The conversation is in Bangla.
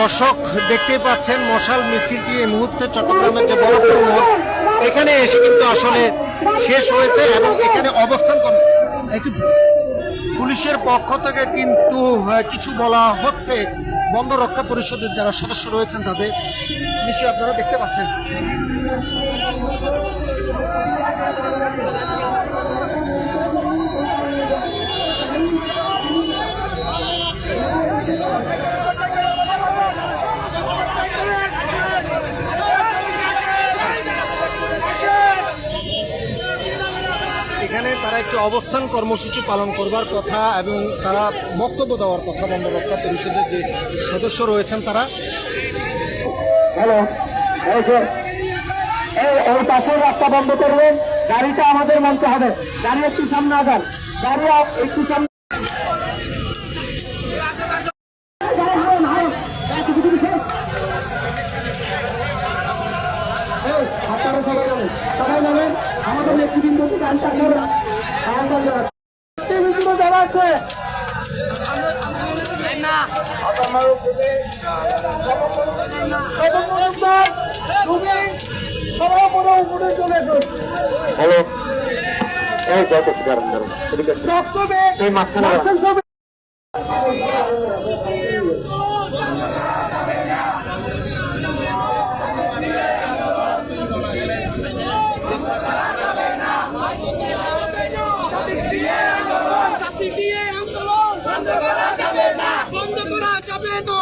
দর্শক দেখতে পাচ্ছেন মশাল মিছিলটি এই মুহূর্তে চট্টগ্রামের যে মোড়, এখানে এসে কিন্তু আসলে শেষ হয়েছে এবং এখানে অবস্থান পুলিশের পক্ষ থেকে কিন্তু কিছু বলা হচ্ছে। বন্ধ রক্ষা পরিষদের যারা সদস্য রয়েছেন তাদের। নিশ্চয়ই আপনারা দেখতে পাচ্ছেন। এখানে তারা একটি অবস্থান কর্মসূচি পালন করবার কথা এবং তারা বক্তব্য দেওয়ার কথা বন্ধ রক্ষা পরিষদের যে সদস্য রয়েছেন তারা। হ্যালো ওই পাশের রাস্তা বন্ধ করবেন, গাড়িটা আমাদের মঞ্চে হবে। গাড়ি একটু সামনে আগান। গাড়ি একটু সামনে সবাই যাবেন সবাই যাবেন নেতৃবৃন্দকে গাড়িটা করবেন আহ্বান জানাচ্ছি। নেতৃবৃন্দ এসো হ্যালো এই যত। সপ্তমে এই মাঝখানে যাবে না